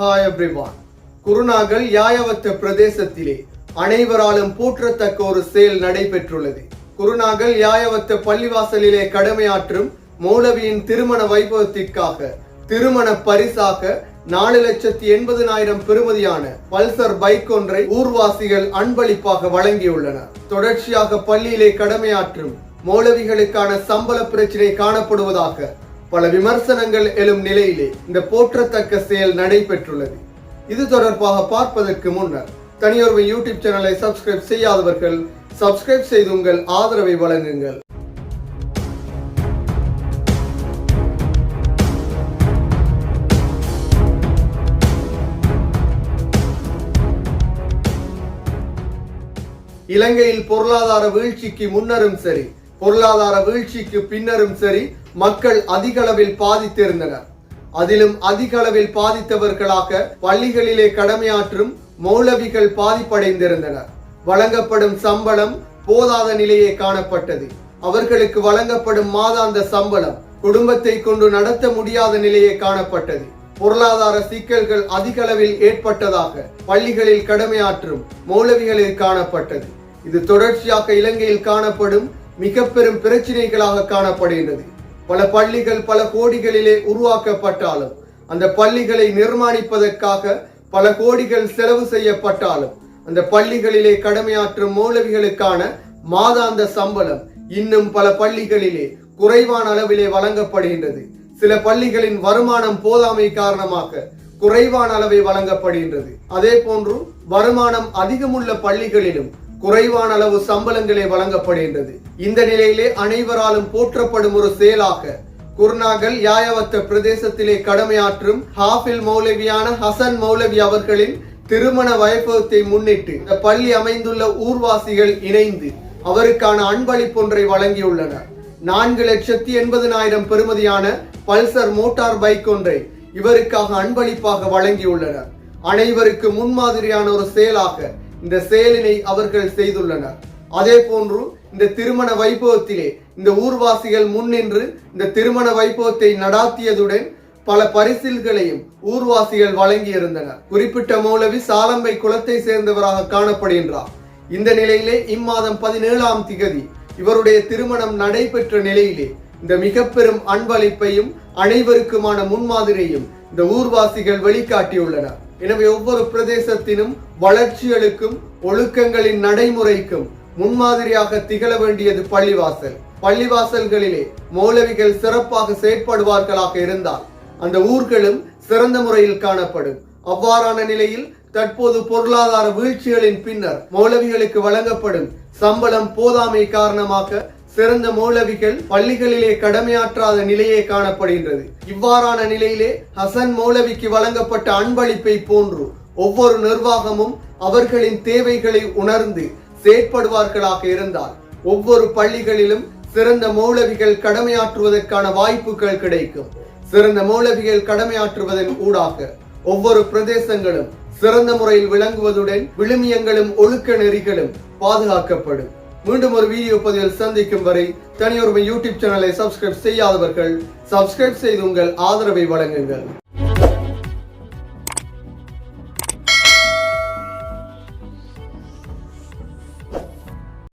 Hi everyone Kurunegala யாயவத்த பிரதேசத்திலே அனைவராலும் போற்றத்தக்க ஒரு செயல் நடைபெற்றுள்ளது. குருநாகல் யாயவத்த பள்ளிவாசலிலே கடமையாற்றும் மௌலவியின் திருமண வைபவத்திற்காக திருமண பரிசாக நாலு லட்சத்தி எண்பதினாயிரம் பெறுமதியான பல்சர் பைக் ஒன்றை ஊர்வாசிகள் அன்பளிப்பாக வழங்கியுள்ளனர். தொடர்ச்சியாக பள்ளியிலே கடமையாற்றும் மௌலவிகளுக்கான சம்பள பிரச்சினை காணப்படுவதாக பல விமர்சனங்கள் எழும் நிலையிலே இந்த போற்றத்தக்க செயல் நடைபெற்றுள்ளது. இது தொடர்பாக பார்ப்பதற்கு முன்னர் தனியொருமை யூடியூப் சேனலை சப்ஸ்கிரைப் செய்யாதவர்கள் சப்ஸ்கிரைப் செய்து உங்கள் ஆதரவை வழங்குங்கள். இலங்கையில் பொருளாதார வீழ்ச்சிக்கு முன்னரும் சரி பொருளாதார வீழ்ச்சிக்கு பின்னரும் சரி மக்கள் அதிக அளவில் பாதித்திருந்தனர். அதிலும் அதிக அளவில் பாதித்தவர்களாக பள்ளிகளிலே கடமையாற்றும் மௌலவிகள் பாதிப்படைந்திருந்தனர். வழங்கப்படும் சம்பளம் போதாத நிலையே காணப்பட்டது. அவர்களுக்கு வழங்கப்படும் மாதாந்த சம்பளம் குடும்பத்தை கொண்டு நடத்த முடியாத நிலையே காணப்பட்டது. பொருளாதார சிக்கல்கள் அதிக அளவில் ஏற்பட்டதாக பள்ளிகளில் கடமையாற்றும் மௌலவிகளில் காணப்பட்டது. இது தொடர்ச்சியாக இலங்கையில் காணப்படும் மிக பெரும் பிரச்சினைகளாக காணப்படுகின்றது. பல பள்ளிகள் பல கோடிகளிலே உருவாக்கப்பட்டாலும் அந்த பள்ளிகளை நிர்மாணிப்பதற்காக பல கோடிகள் செலவு செய்யப்பட்டாலும் அந்த பள்ளிகளிலே கடமையாற்றும் மௌலவிகளுக்கான மாதாந்த சம்பளம் இன்னும் பல பள்ளிகளிலே குறைவான அளவிலே வழங்கப்படுகின்றது. சில பள்ளிகளின் வருமானம் போதாமை காரணமாக குறைவான அளவை வழங்கப்படுகின்றது. அதே போன்று வருமானம் அதிகமுள்ள பள்ளிகளிலும் குறைவான அளவு சம்பளங்களே வழங்கப்படுகின்றது. இந்த நிலையிலே அனைவராலும் போற்றப்படும் ஒரு செயலாக குர்நாகல் யாயவத்த பிரதேசத்திலே கடமையாற்றும் ஹாஃபில் மௌலவியான ஹசன் மௌலவி அவர்களின் திருமண வைபவத்தை முன்னிட்டு இந்த பள்ளி அமைந்துள்ள ஊர்வாசிகள் இணைந்து அவருக்கான அன்பளிப்பொன்றை வழங்கியுள்ளனர். நான்கு லட்சத்தி எண்பதினாயிரம் பெறுமதியான பல்சர் மோட்டார் பைக் ஒன்றை இவருக்காக அன்பளிப்பாக வழங்கியுள்ளனர். அனைவருக்கு முன்மாதிரியான ஒரு செயலாக இந்த செயலினை அவர்கள் செய்துள்ளனர். அதே போன்று இந்த திருமண வைபவத்திலே இந்த ஊர்வாசிகள் முன்னின்று இந்த திருமண வைபவத்தை நடாத்தியதுடன் பல பரிசில்களையும் ஊர்வாசிகள் வழங்கியிருந்தனர். குறிப்பிட்ட மௌலவி சாலம்பை குலத்தை சேர்ந்தவராக காணப்படுகின்றார். இந்த நிலையிலே இம்மாதம் பதினேழாம் திகதி இவருடைய திருமணம் நடைபெற்ற நிலையிலே இந்த மிக பெரும் அன்பளிப்பையும் அனைவருக்குமான முன்மாதிரியையும் இந்த ஊர்வாசிகள் வெளிக்காட்டியுள்ளனர். எனவே ஒவ்வொரு பிரதேசத்தினும் வளர்ச்சிகளுக்கும் ஒழுக்கங்களின் நடைமுறைக்கும் முன்மாதிரியாக திகழ வேண்டியது பள்ளிவாசல். பள்ளிவாசல்களிலே மௌலவிகள் சிறப்பாக செயற்படுவார்களாக இருந்தால் அந்த ஊர்களும் சிறந்த முறையில் காணப்படும். அவ்வாறான நிலையில் தற்போது பொருளாதார வீழ்ச்சிகளின் பின்னர் மௌலவிகளுக்கு வழங்கப்படும் சம்பளம் போதாமை காரணமாக சிறந்த மௌலவிகள் பள்ளிகளிலே கடமையாற்றாத நிலையே காணப்படுகின்றது. இவ்வாறான நிலையிலே ஹசன் மௌலவிக்கு வழங்கப்பட்ட அன்பளிப்பை போன்று ஒவ்வொரு நிர்வாகமும் அவர்களின் தேவைகளை உணர்ந்து செயற்படுவார்களாக இருந்தால் ஒவ்வொரு பள்ளிகளிலும் சிறந்த மௌலவிகள் கடமையாற்றுவதற்கான வாய்ப்புகள் கிடைக்கும். சிறந்த மௌலவிகள் கடமையாற்றுவதன் ஊடாக ஒவ்வொரு பிரதேசங்களும் சிறந்த முறையில் விளங்குவதுடன் விழுமியங்களும் ஒழுக்க நெறிகளும் பாதுகாக்கப்படும். மீண்டும் ஒரு வீடியோ பதிவில் சந்திக்கும் வரை தனியொருமை யூடியூப் சேனலை சப்ஸ்கிரைப் செய்யாதவர்கள் சப்ஸ்கிரைப் செய்து உங்கள் ஆதரவை வழங்குங்கள்.